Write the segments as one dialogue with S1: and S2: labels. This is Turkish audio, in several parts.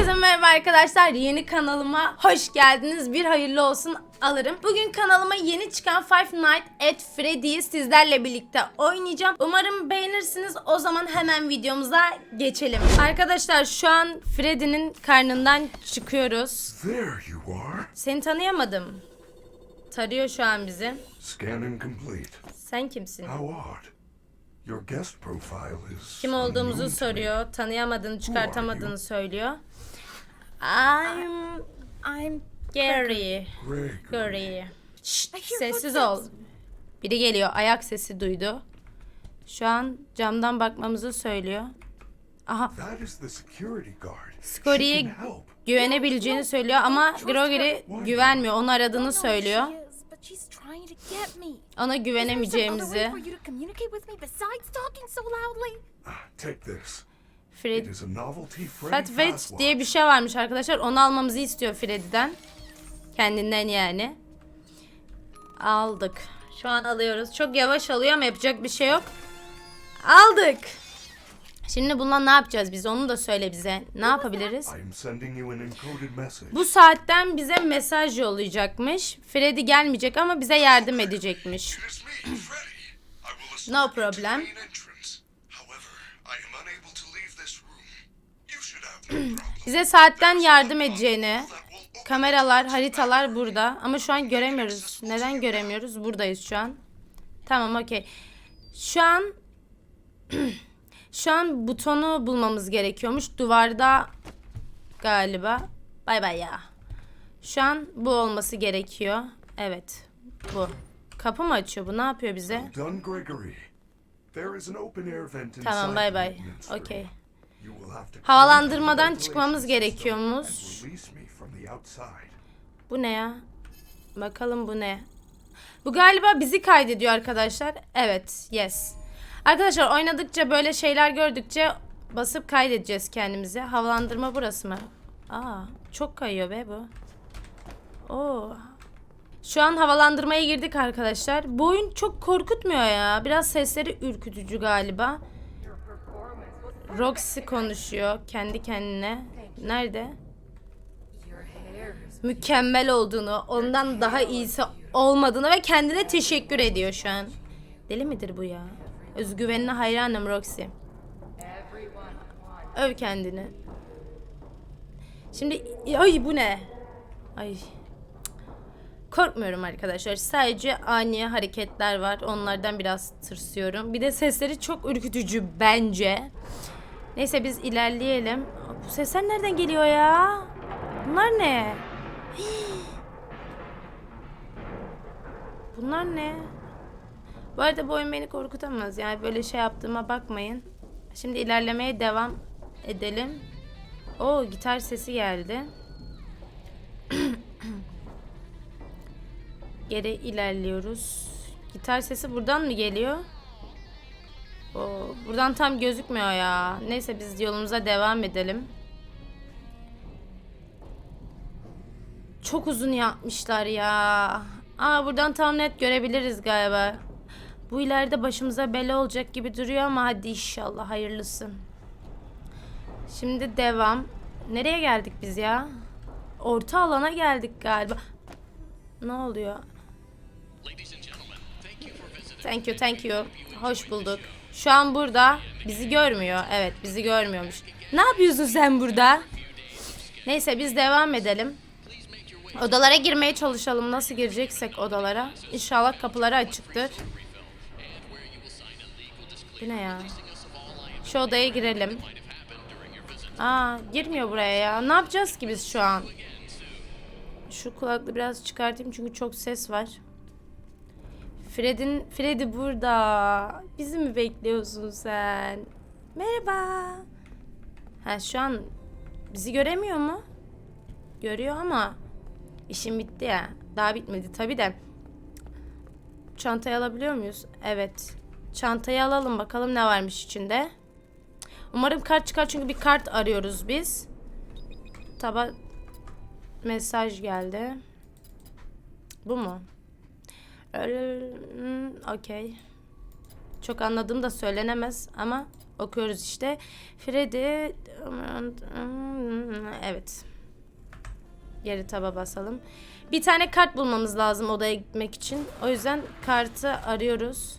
S1: Herkese merhaba arkadaşlar. Yeni kanalıma hoş geldiniz. Bir hayırlı olsun alırım. Bugün kanalıma yeni çıkan Five Nights at Freddy'yi sizlerle birlikte oynayacağım. Umarım beğenirsiniz. O zaman hemen videomuza geçelim. Arkadaşlar şu an Freddy'nin karnından çıkıyoruz. Seni tanıyamadım. Tarıyor şu an bizi. Sen kimsin? Kim olduğumuzu soruyor. Tanıyamadığını, çıkartamadığını söylüyor. I'm I'm Gary. Gary. Şşt, sessiz ol. Biri geliyor. Ayak sesi duydu. Şu an camdan bakmamızı söylüyor. Aha.
S2: That is the security guard.
S1: Scotty'ye
S2: She can help.
S1: güvenebileceğini söylüyor ama Gregory güvenmiyor. Onun aradığını söylüyor. Ona güvenemeyeceğimizi.
S2: Ah, take this.
S1: Fred Fat Fetch diye bir şey varmış arkadaşlar. Onu almamızı istiyor Freddy'den. Kendinden yani. Aldık. Şu an alıyoruz. Çok yavaş alıyor ama yapacak bir şey yok. Aldık. Şimdi bununla ne yapacağız biz? Onu da söyle bize. Ne yapabiliriz? Bu saatten bize mesaj yollayacakmış. Freddy gelmeyecek ama bize yardım edecekmiş. No problem. Bize saatten yardım edeceğini. Kameralar, haritalar burada. Ama şu an göremiyoruz. Neden göremiyoruz? Buradayız şu an. Tamam okey. Şu an şu an butonu bulmamız gerekiyormuş. Duvarda galiba. Bay bay ya. Şu an bu olması gerekiyor. Evet. Bu. Kapı mı açıyor bu? Ne yapıyor bize? Tamam bay bay. Okey. Havalandırmadan çıkmamız gerekiyormuş. Bu ne ya? Bakalım bu ne? Bu galiba bizi kaydediyor arkadaşlar. Evet, yes. Arkadaşlar oynadıkça böyle şeyler gördükçe basıp kaydedeceğiz kendimizi. Havalandırma burası mı? Aa, çok kayıyor be bu. Oo. Şu an havalandırmaya girdik arkadaşlar. Bu oyun çok korkutmuyor ya. Biraz sesleri ürkütücü galiba. Roxy konuşuyor kendi kendine. Nerede? mükemmel olduğunu, ondan daha iyisi olmadığını ve kendine teşekkür ediyor şu an. Deli midir bu ya? Özgüvenine hayranım Roxy. Öv kendini. Şimdi ay bu ne? Ay. Korkmuyorum arkadaşlar. Sadece ani hareketler var. Onlardan biraz tırsıyorum. Bir de sesleri çok ürkütücü bence. Neyse biz ilerleyelim. Bu sesler nereden geliyor ya? Bunlar ne? Bunlar ne? Bu arada bu oyun beni korkutamaz. Yani böyle şey yaptığıma bakmayın. Şimdi ilerlemeye devam edelim. O gitar sesi geldi. Geri ilerliyoruz. Gitar sesi buradan mı geliyor? Buradan tam gözükmüyor ya. Neyse biz yolumuza devam edelim. Çok uzun yapmışlar ya. Aa buradan tam net görebiliriz galiba. Bu ileride başımıza bela olacak gibi duruyor ama hadi inşallah hayırlısı. Şimdi devam. Nereye geldik biz ya? Orta alana geldik galiba. Ne oluyor? Thank you, thank you. Hoş bulduk. Şu an burada. Bizi görmüyor. Evet, bizi görmüyormuş. Ne yapıyorsun sen burada? Neyse biz devam edelim. Odalara girmeye çalışalım. Nasıl gireceksek odalara. İnşallah kapıları açıktır. Bu ne ya? Şu odaya girelim. Aa, girmiyor buraya ya. Ne yapacağız ki biz şu an? Şu kulaklığı biraz çıkartayım çünkü çok ses var. Fred'in Freddy burada. Bizi mi bekliyorsun sen? Merhaba. Ha şu an bizi göremiyor mu? Görüyor ama işim bitti ya. Daha bitmedi tabi de. Çantayı alabiliyor muyuz? Evet. Çantayı alalım bakalım ne varmış içinde. Umarım kart çıkar çünkü bir kart arıyoruz biz. Taba mesaj geldi. Bu mu? Hmm, Okey. Çok anladığım da söylenemez ama okuyoruz işte. Freddy Evet. Geri taba basalım. Bir tane kart bulmamız lazım odaya gitmek için. O yüzden kartı arıyoruz.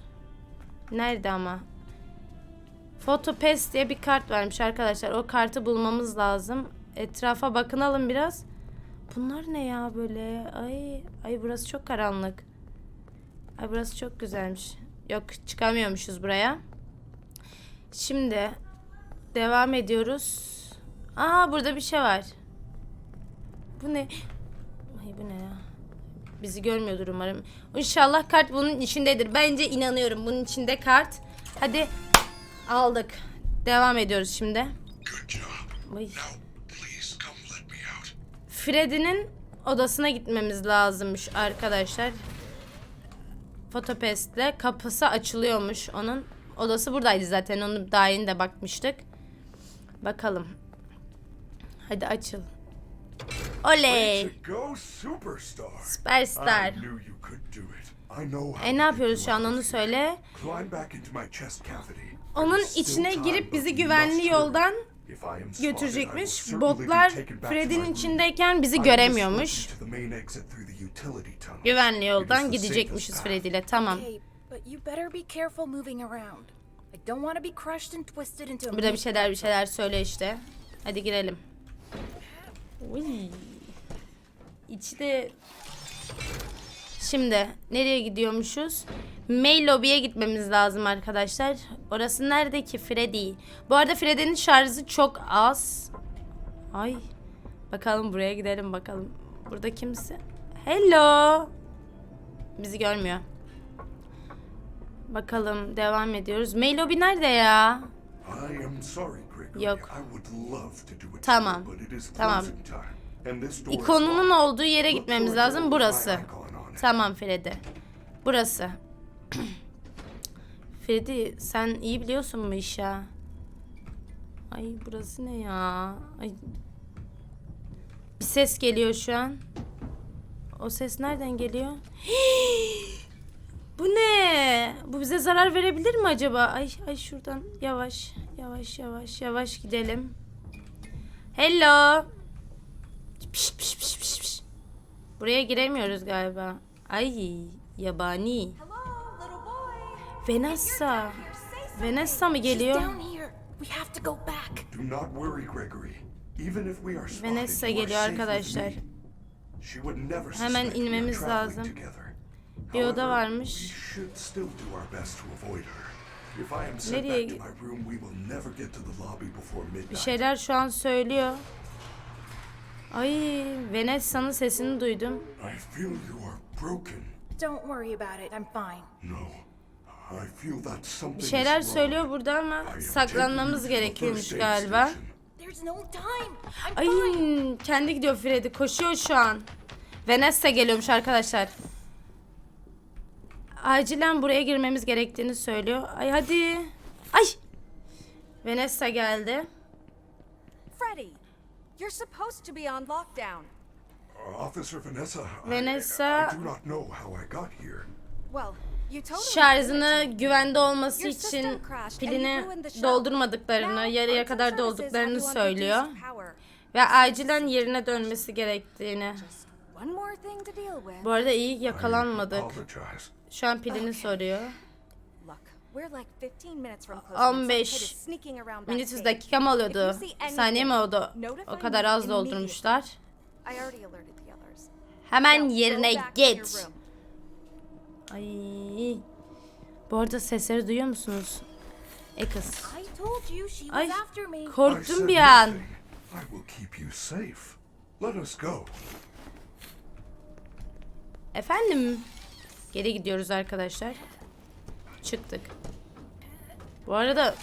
S1: Nerede ama? Photopest diye bir kart vermiş arkadaşlar. O kartı bulmamız lazım. Etrafa bakınalım biraz. Bunlar ne ya böyle? Ay, ay burası çok karanlık. Ay burası çok güzelmiş. Yok çıkamıyormuşuz buraya. Şimdi devam ediyoruz. Aa burada bir şey var. Bu ne? Ay bu ne ya? Bizi görmüyordur umarım. İnşallah kart bunun içindedir. Bence inanıyorum bunun içinde kart. Hadi aldık. Devam ediyoruz şimdi. Ay. Freddy'nin odasına gitmemiz lazımmış arkadaşlar. Fotopest'le kapısı açılıyormuş onun. Odası buradaydı zaten. Onu daha yeni de bakmıştık. Bakalım. Hadi açıl. Oley. Süperstar. E ne yapıyoruz şu an onu söyle. Onun içine girip bizi güvenli yoldan götürecekmiş. Botlar
S3: room.
S1: içindeyken bizi göremiyormuş.
S3: escort you to the main exit through the utility tunnel.
S1: Güvenli yoldan gidecekmişiz Freddy ile. Tamam.
S4: Okay, but you better be careful moving around. I don't want to be crushed and twisted into a
S1: Burada bir şeyler bir şeyler söyle işte. Hadi girelim. Uy. İçi de... Şimdi nereye gidiyormuşuz? Mail lobby'ye gitmemiz lazım arkadaşlar. Orası nerede ki Freddy? Bu arada Freddy'nin şarjı çok az. Ay. Bakalım buraya gidelim bakalım. Burada kimse? Hello. Bizi görmüyor. Bakalım devam ediyoruz. Mail lobby nerede ya? Yok. Tamam. Tamam. İkonunun olduğu yere gitmemiz lazım. Burası. Tamam Freddy. Burası. Freddy sen iyi biliyorsun bu işi ha. Ay burası ne ya? Ay. Bir ses geliyor şu an. O ses nereden geliyor? bu ne? Bu bize zarar verebilir mi acaba? Ay ay şuradan yavaş yavaş yavaş yavaş gidelim. Hello. Pişt, pişt, pişt, pişt. Buraya giremiyoruz galiba. Ay yabani. Vanessa. Vanessa mı
S4: She's
S1: geliyor?
S4: down here. We have to go back.
S3: Do not worry, Gregory. Even if we are spotted,
S1: Vanessa geliyor arkadaşlar.
S3: She would never
S1: Hemen inmemiz
S3: traveling
S1: lazım.
S3: together.
S1: Bir oda
S3: However,
S1: varmış.
S3: We should still do our best to avoid her. If I am sent
S1: Nereye
S3: back to
S1: gi-
S3: my room, we will never get to the lobby before midnight.
S1: Bir şeyler şu an söylüyor. Ay Vanessa'nın sesini duydum.
S3: I feel you are broken.
S4: Don't worry about it. I'm fine.
S3: No. I feel that something
S1: Bir şeyler söylüyor burada ama saklanmamız gerekiyormuş galiba.
S3: station.
S4: There's no time. I'm
S1: Ay kendi gidiyor Freddy koşuyor şu an. Vanessa geliyormuş arkadaşlar. Acilen buraya girmemiz gerektiğini söylüyor. Ay hadi. Ay. Vanessa geldi.
S5: You're supposed to be on lockdown.
S3: Uh, Officer Vanessa, I-
S1: Vanessa-
S3: I, do not know how I got here.
S5: Well,
S1: Şarjını güvende olması için pilini doldurmadıklarını, yarıya kadar dolduklarını söylüyor. Ve acilen yerine dönmesi gerektiğini. Bu arada iyi
S3: I
S1: yakalanmadık. Şu an pilini soruyor.
S5: Look, we're like 15 minutes from closing.
S1: 15
S5: Some kid is sneaking around
S1: Minüt yüz
S5: backstage.
S1: dakika mı
S5: anything,
S1: Saniye mi oldu? O kadar az doldurmuşlar.
S5: I already alerted the others.
S1: Hemen yerine
S5: back to your
S1: git. Ay. Bu arada sesleri duyuyor musunuz? E kız. Ay korktum bir an.
S3: nothing. I will keep you safe. Let us go.
S1: Efendim? Geri gidiyoruz arkadaşlar. Çıktık. Bu arada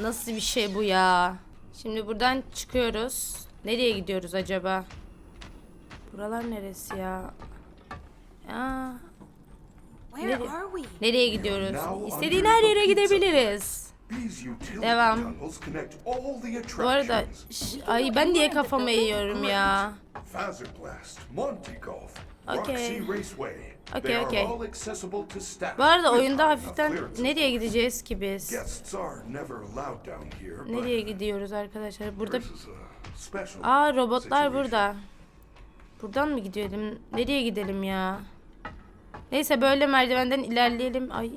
S1: nasıl bir şey bu ya? Şimdi buradan çıkıyoruz. Nereye gidiyoruz acaba? Buralar neresi ya? Aa,
S4: Where
S1: Nereye-
S4: are we?
S1: nereye gidiyoruz? İstediğin her yere gidebiliriz. Devam. Bu arada ay ben niye kafama yiyorum ya?
S3: Fazerblast, To staff.
S1: Bu arada oyunda hafiften nereye gideceğiz ki biz? Nereye gidiyoruz arkadaşlar? Burada Aa robotlar burada. Buradan mı gidelim? Nereye gidelim ya? Neyse böyle merdivenden ilerleyelim. Ay.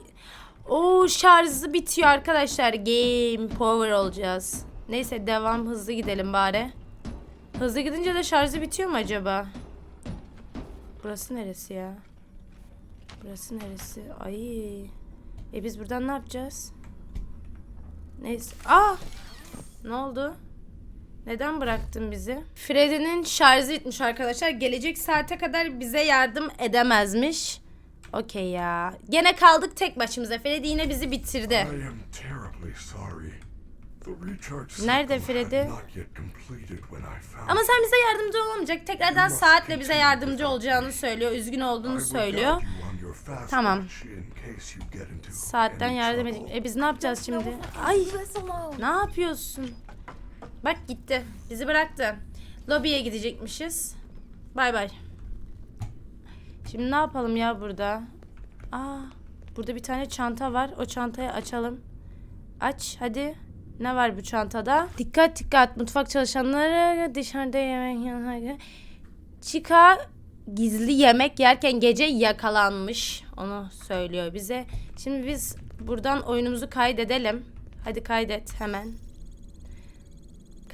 S1: Oo şarjı bitiyor arkadaşlar. Game power olacağız. Neyse devam hızlı gidelim bari. Hızlı gidince de şarjı bitiyor mu acaba? Burası neresi ya? Burası neresi? Ay. E biz buradan ne yapacağız? Neyse. Aa! Ne oldu? Neden bıraktın bizi? Freddy'nin şarjı bitmiş arkadaşlar. Gelecek saate kadar bize yardım edemezmiş. Okey ya. Gene kaldık tek başımıza. Freddy yine bizi bitirdi. Nerede Freddy? Ama sen bize yardımcı olamayacak. Tekrardan saatle bize yardımcı olacağını söylüyor. Üzgün olduğunu söylüyor. Tamam. Saatten yardım edecek. E biz ne yapacağız şimdi? Ay ne yapıyorsun? Bak gitti. Bizi bıraktı. Lobiye gidecekmişiz. Bay bay. Şimdi ne yapalım ya burada? Aa, burada bir tane çanta var. O çantayı açalım. Aç hadi. Ne var bu çantada? Dikkat dikkat. Mutfak çalışanları dışarıda yemek yanına. Chica gizli yemek yerken gece yakalanmış. Onu söylüyor bize. Şimdi biz buradan oyunumuzu kaydedelim. Hadi kaydet hemen.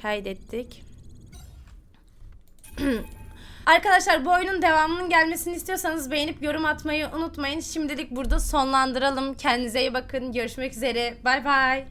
S1: Kaydettik. Arkadaşlar bu oyunun devamının gelmesini istiyorsanız beğenip yorum atmayı unutmayın. Şimdilik burada sonlandıralım. Kendinize iyi bakın. Görüşmek üzere. Bay bay.